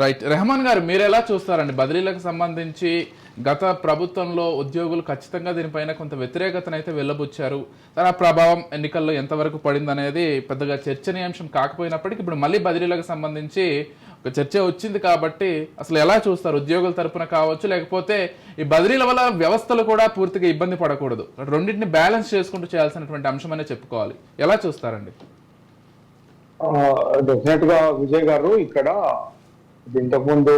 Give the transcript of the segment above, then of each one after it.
Right Rahman గారు మీరు ఎలా చూస్తారండి? బదిలీలకు సంబంధించి గత ప్రభుత్వంలో ఉద్యోగులు ఖచ్చితంగా దీనిపైన కొంత వ్యతిరేకతను అయితే వెళ్ళబుచ్చారు ఆ ప్రభావం ఎన్నికల్లో ఎంతవరకు పడిందనేది పెద్దగా చర్చనీయాంశం కాకపోయినప్పటికీ ఇప్పుడు మళ్ళీ బదిలీలకు సంబంధించి ఒక చర్చ వచ్చింది కాబట్టి అసలు ఎలా చూస్తారు? ఉద్యోగుల తరపున కావచ్చు లేకపోతే ఈ బదిలీల వల్ల వ్యవస్థలు కూడా పూర్తిగా ఇబ్బంది పడకూడదు. రెండింటిని బ్యాలెన్స్ చేసుకుంటూ చేయాల్సినటువంటి అంశం అనే చెప్పుకోవాలి. ఎలా చూస్తారండి? డెఫినెట్గా విజయ్ గారు ఇక్కడ ఇంతకుముందు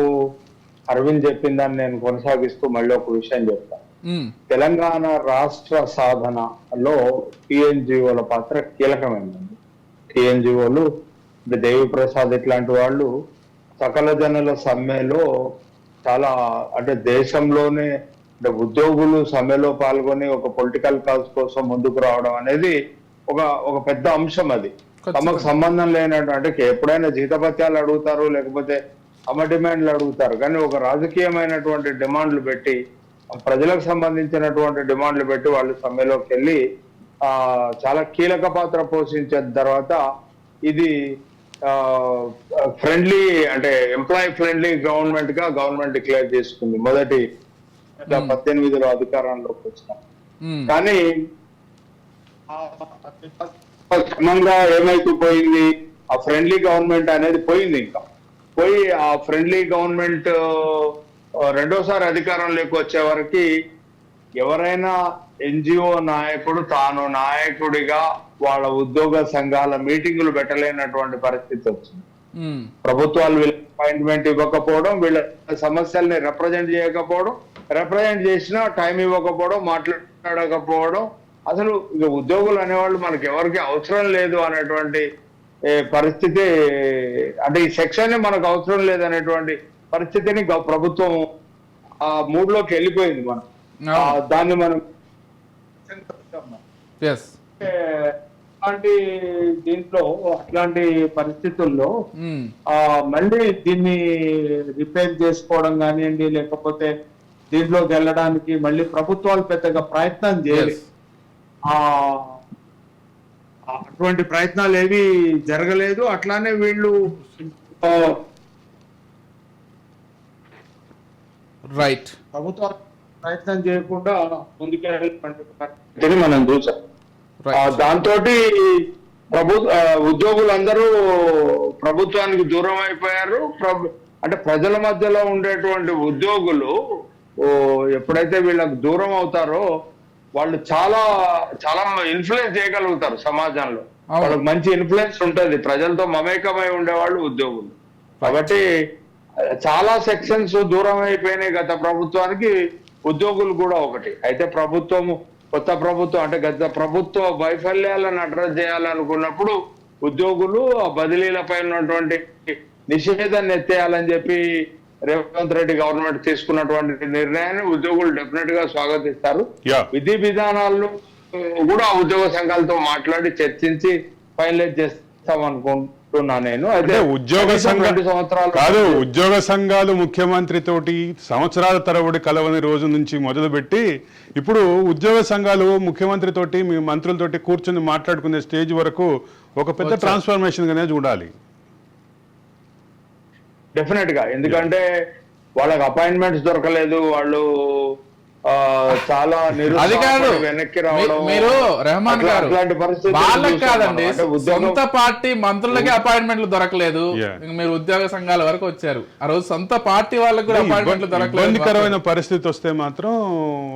అరవింద్ చెప్పిన దాన్ని నేను కొనసాగిస్తూ మళ్ళీ ఒక విషయం చెప్తాను తెలంగాణ రాష్ట్ర సాధనలో టిఎన్జిఓల పాత్ర కీలకమైనది. టిఎన్జిఓలు దేవి ప్రసాద్ ఇట్లాంటి వాళ్ళు సకల జనుల సమ్మెలో చాలా అంటే దేశంలోనే అంటే ఉద్యోగులు సమ్మెలో పాల్గొని ఒక పొలిటికల్ కాజ్ కోసం ముందుకు రావడం అనేది ఒక ఒక పెద్ద అంశం అది. తమకు సంబంధం లేనట్టు అంటే ఎప్పుడైనా జీతభత్యాలు అడుగుతారు లేకపోతే అమ్మ డిమాండ్లు అడుగుతారు. కానీ ఒక రాజకీయమైనటువంటి డిమాండ్లు పెట్టి ప్రజలకు సంబంధించినటువంటి డిమాండ్లు పెట్టి వాళ్ళు సమ్మెలోకి వెళ్ళి ఆ చాలా కీలక పాత్ర పోషించిన తర్వాత ఇది ఫ్రెండ్లీ అంటే ఎంప్లాయీ ఫ్రెండ్లీ గవర్నమెంట్గా గవర్నమెంట్ డిక్లేర్ చేసుకుంది. మొదటి పద్దెనిమిదిలో అధికారంలోకి వచ్చిన. కానీ క్రమంగా ఏమైతే పోయింది? ఆ ఫ్రెండ్లీ గవర్నమెంట్ అనేది పోయింది ఇంకా. పోయి ఆ ఫ్రెండ్లీ గవర్నమెంట్ రెండోసారి అధికారంలోకి వచ్చే వరకు ఎవరైనా ఎన్జిఓ నాయకుడు తాను నాయకుడిగా వాళ్ళ ఉద్యోగ సంఘాల మీటింగులు పెట్టలేనటువంటి పరిస్థితి వచ్చింది. ప్రభుత్వాలు వీళ్ళ అపాయింట్మెంట్ ఇవ్వకపోవడం వీళ్ళ సమస్యల్ని రిప్రజెంట్ చేయకపోవడం రిప్రజెంట్ చేసినా టైం ఇవ్వకపోవడం మాట్లాడకపోవడం అసలు ఇక ఉద్యోగులు అనేవాళ్ళు మనకి ఎవరికి అవసరం లేదు అనేటువంటి పరిస్థితి అంటే ఈ సెక్షన్ మనకు అవసరం లేదు అనేటువంటి పరిస్థితిని ప్రభుత్వం ఆ మూడ్లోకి వెళ్ళిపోయింది మనం. దాన్ని మనం అట్లాంటి దీంట్లో అట్లాంటి పరిస్థితుల్లో ఆ మళ్ళీ దీన్ని రిపేర్ చేసుకోవడం కానివ్వండి లేకపోతే దీంట్లోకి వెళ్ళడానికి మళ్ళీ ప్రభుత్వాలు పెద్దగా ప్రయత్నం చేయాలి. ఆ అటువంటి ప్రయత్నాలు ఏవి జరగలేదు. అట్లానే వీళ్ళు రైట్ ప్రభుత్వాలు ప్రయత్నం చేయకుండా పరిస్థితిని మనం చూసాం. రైట్ దాంతో ప్రభు ఉద్యోగులందరూ ప్రభుత్వానికి దూరం అయిపోయారు. ప్రభు అంటే ప్రజల మధ్యలో ఉండేటువంటి ఉద్యోగులు ఓ, ఎప్పుడైతే వీళ్ళకి దూరం అవుతారో వాళ్ళు చాలా చాలా ఇన్ఫ్లుయెన్స్ చేయగలుగుతారు సమాజంలో. వాళ్ళకి మంచి ఇన్ఫ్లుయెన్స్ ఉంటది. ప్రజలతో మమేకమై ఉండేవాళ్ళు ఉద్యోగులు. కాబట్టి చాలా సెక్షన్స్ దూరం అయిపోయినాయి గత ప్రభుత్వానికి. ఉద్యోగులు కూడా ఒకటి. అయితే ప్రభుత్వము కొత్త ప్రభుత్వం అంటే గత ప్రభుత్వ వైఫల్యాలను అడ్రస్ చేయాలనుకున్నప్పుడు ఉద్యోగులు ఆ బదిలీలపై ఉన్నటువంటి నిషేధాన్ని ఎత్తేయాలని చెప్పి రేవంత్ రెడ్డి గవర్నమెంట్ తీసుకున్నటువంటి నిర్ణయాన్ని ఉద్యోగులు డెఫినెట్గా స్వాగతిస్తారు. విధి విధానాలు కూడా ఉద్యోగ సంఘాలతో మాట్లాడి చర్చించి ఫైనలైజ్ చేస్తాం అనుకుంటున్నా నేను. అయితే ఉద్యోగ కనీసం సంఘ రెండు సంవత్సరాలు కాదు ఉద్యోగ సంఘాలు ముఖ్యమంత్రి తోటి సంవత్సరాల తరబడి కలవని రోజు నుంచి మొదలుపెట్టి ఇప్పుడు ఉద్యోగ సంఘాలు ముఖ్యమంత్రి తోటి మీ మంత్రులతోటి కూర్చొని మాట్లాడుకునే స్టేజ్ వరకు ఒక పెద్ద ట్రాన్స్ఫర్మేషన్ గానే చూడాలి. డెఫినెట్గా. ఎందుకంటే వాళ్ళకి అపాయింట్మెంట్స్ దొరకలేదు వాళ్ళు చాలా అది నిరుత్సాహపడి కాదు వెనక్కి రావడం మీరు రెహమాన్ గారు వాళ్ళకి కాదండి సొంత పార్టీ మంత్రులకి అపాయింట్మెంట్లు దొరకలేదు. మీరు ఉద్యోగ సంఘాల వరకు వచ్చారు. ఆ రోజు సొంత పార్టీ వాళ్ళకి కూడా అపాయింట్మెంట్లు దొరకలేదు ఇబ్బందికరమైన పరిస్థితి వస్తే మాత్రం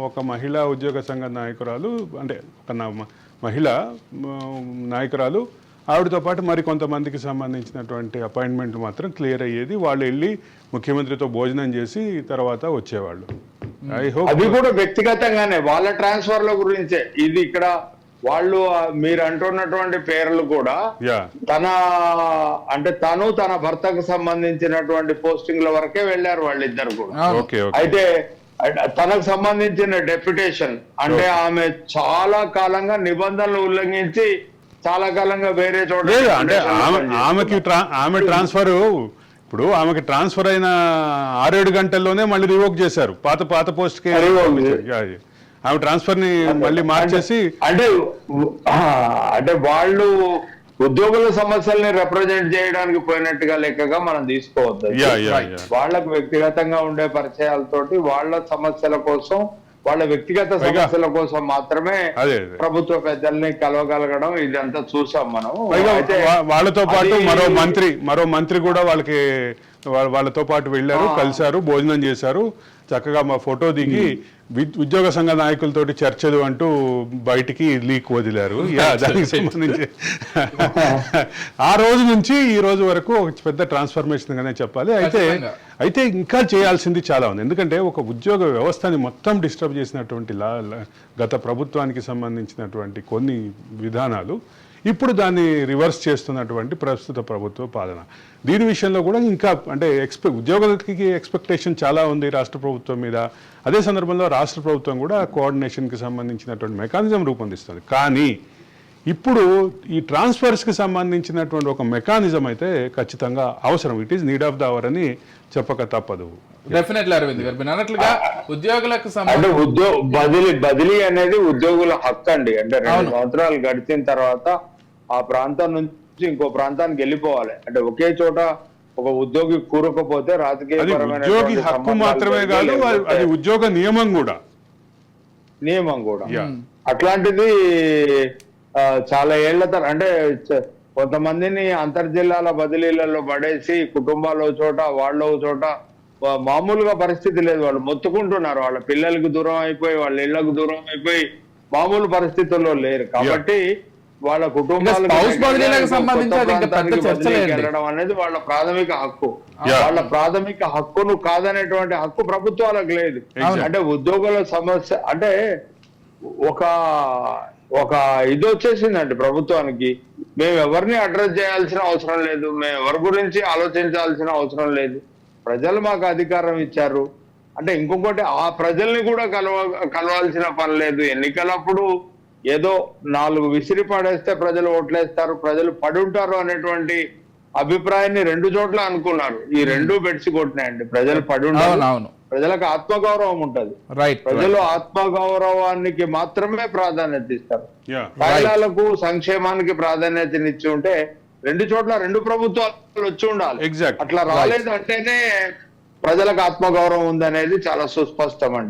ఒక మహిళా ఉద్యోగ సంఘ నాయకురాలు అంటే ఒక మహిళ నాయకురాలు ఆవిడతో పాటు మరి కొంతమందికి సంబంధించినటువంటి అపాయింట్మెంట్లు మాత్రం క్లియర్ అయ్యేది. వాళ్ళు వెళ్ళి ముఖ్యమంత్రితో భోజనం చేసి తర్వాత వచ్చేవాళ్ళు. ఐ హోప్ అది కూడా వ్యక్తిగతంగానే. వాళ్ళ ట్రాన్స్ఫర్ల గురించే. ఇది ఇక్కడ వాళ్ళు మీరు అంటున్నటువంటి పేర్లు కూడా తన అంటే తను తన భర్తకు సంబంధించినటువంటి పోస్టింగ్ల వరకే వెళ్ళారు వాళ్ళిద్దరు కూడా. ఓకే అయితే తనకు సంబంధించిన డెప్యుటేషన్ అంటే ఆమె చాలా కాలంగా నిబంధనలు ఉల్లంఘించి చాలా కాలంగా వేరే చోట లేదు అంటే ఆమె. ఆమెకి ఆమె ట్రాన్స్ఫర్ ఇప్పుడు ఆమెకి ట్రాన్స్ఫర్ అయిన ఆరేడు గంటల్లోనే మళ్ళీ రివోక్ చేశారు పాత పాత పోస్ట్కి. ఆమె ట్రాన్స్ఫర్ని మళ్ళీ మార్చేసి అంటే అంటే వాళ్ళు ఉద్యోగుల సమస్యల్ని రిప్రజెంట్ చేయడానికి పోయినట్టుగా లెక్కగా మనం తీసుకోవద్దు యా యా Right. యా వాళ్ళకు వ్యక్తిగతంగా ఉండే పరిచయాలతోటి వాళ్ళ సమస్యల కోసం వాళ్ళ వ్యక్తిగత సమస్యల కోసం మాత్రమే ప్రభుత్వ పెద్దల్ని కలవగలగడం ఇదంతా చూసాం మనం వాళ్ళతో పాటు మరో మంత్రి మరో మంత్రి కూడా వాళ్ళకి వాళ్ళ- వాళ్ళతో పాటు వెళ్ళారు కలిశారు భోజనం చేశారు. చక్కగా మా ఫోటో దిగి వి- ఉద్యోగ సంఘ నాయకులతోటి చర్చలు అంటూ బయటికి లీక్ వదిలారు. యా, దానికి సంబంధించి. ఆ రోజు నుంచి ఈ రోజు వరకు ఒక పెద్ద ట్రాన్స్ఫర్మేషన్ గానే చెప్పాలి. అయితే. అయితే ఇంకా చేయాల్సింది చాలా ఉంది. ఎందుకంటే ఒక ఉద్యోగ వ్యవస్థని మొత్తం డిస్టర్బ్ చేసినటువంటి గత ప్రభుత్వానికి సంబంధించినటువంటి కొన్ని విధానాలు ఇప్పుడు దాన్ని రివర్స్ చేస్తున్నటువంటి ప్రస్తుత ప్రభుత్వ పాలన. దీని విషయంలో కూడా ఇంకా అంటే ఎక్స్పెక్ట్ ఉద్యోగులకి ఎక్స్పెక్టేషన్ చాలా ఉంది రాష్ట్ర ప్రభుత్వం మీద. అదే సందర్భంలో రాష్ట్ర ప్రభుత్వం కూడా కోఆర్డినేషన్కి సంబంధించినటువంటి మెకానిజం రూపొందిస్తుంది. కానీ ఇప్పుడు ఈ ట్రాన్స్ఫర్స్కి సంబంధించినటువంటి ఒక మెకానిజం అయితే ఖచ్చితంగా అవసరం. It is need of the hour అని చెప్పక తప్పదు. డెఫినెట్లీ అరవింద్ గారు మీరు అన్నట్లుగా ఉద్యోగులకు అంటే సంబంధించి ఉద్యోగ బదిలీ బదిలీ అనేది ఉద్యోగుల హక్కు అండి అంటే రెండు సంవత్సరాలు గడిచిన తర్వాత ఆ ప్రాంతం నుంచి ఇంకో ప్రాంతానికి వెళ్ళిపోవాలి. అంటే ఒకే చోట ఒక ఉద్యోగి కూరకపోతే అది రాజకీయపరమైన ఉద్యోగి హక్కు మాత్రమే కాదు అది- అది ఉద్యోగ నియమం కూడా. నియమం కూడా. అట్లాంటిది చాలా ఏళ్ళ తర అంటే కొంతమందిని అంతర్జిల్లాల బదిలీలలో పడేసి కుటుంబాలు చోట వాళ్ళు చోట మామూలుగా పరిస్థితి లేదు. వాళ్ళు మొత్తుకుంటున్నారు. వాళ్ళ పిల్లలకు దూరం అయిపోయి వాళ్ళ ఇళ్ళకు దూరం అయిపోయి మామూలు పరిస్థితుల్లో లేరు. కాబట్టి వాళ్ళ కుటుంబాలకు అనేది వాళ్ళ ప్రాథమిక హక్కు. వాళ్ళ ప్రాథమిక హక్కును కాదనేటువంటి హక్కు ప్రభుత్వాలకు లేదు. అంటే ఉద్యోగుల సమస్య అంటే ఒక ఒక ఇది వచ్చేసిందండి ప్రభుత్వానికి. మేము ఎవరిని అడ్రస్ చేయాల్సిన అవసరం లేదు. మేము ఎవరి గురించి ఆలోచించాల్సిన అవసరం లేదు. ప్రజలు మాకు అధికారం ఇచ్చారు. అంటే ఇంకొకటి ఆ ప్రజల్ని కూడా కలవ కలవాల్సిన పని లేదు. ఎన్నికలప్పుడు ఏదో నాలుగు విసిరి పడేస్తే ప్రజలు ఓట్లేస్తారు ప్రజలు పడుంటారు అనేటువంటి అభిప్రాయాన్ని రెండు చోట్ల అనుకున్నారు. ఈ రెండు బెడ్స్ కొట్టినాయండి. ప్రజలు పడుంటారు అవును అవును. ప్రజలకు ఆత్మగౌరవం ఉంటది. రైట్ ప్రజలు ఆత్మగౌరవానికి మాత్రమే ప్రాధాన్యత ఇస్తారు. యా మహిళలకు సంక్షేమానికి ప్రాధాన్యతనిచ్చి ఉంటే రెండు చోట్ల రెండు ప్రభుత్వాలు వచ్చి ఉండాలి. అట్లా రాలేదు అంటేనే ప్రజలకు ఆత్మగౌరవం ఉందనేది చాలా సుస్పష్టం అండి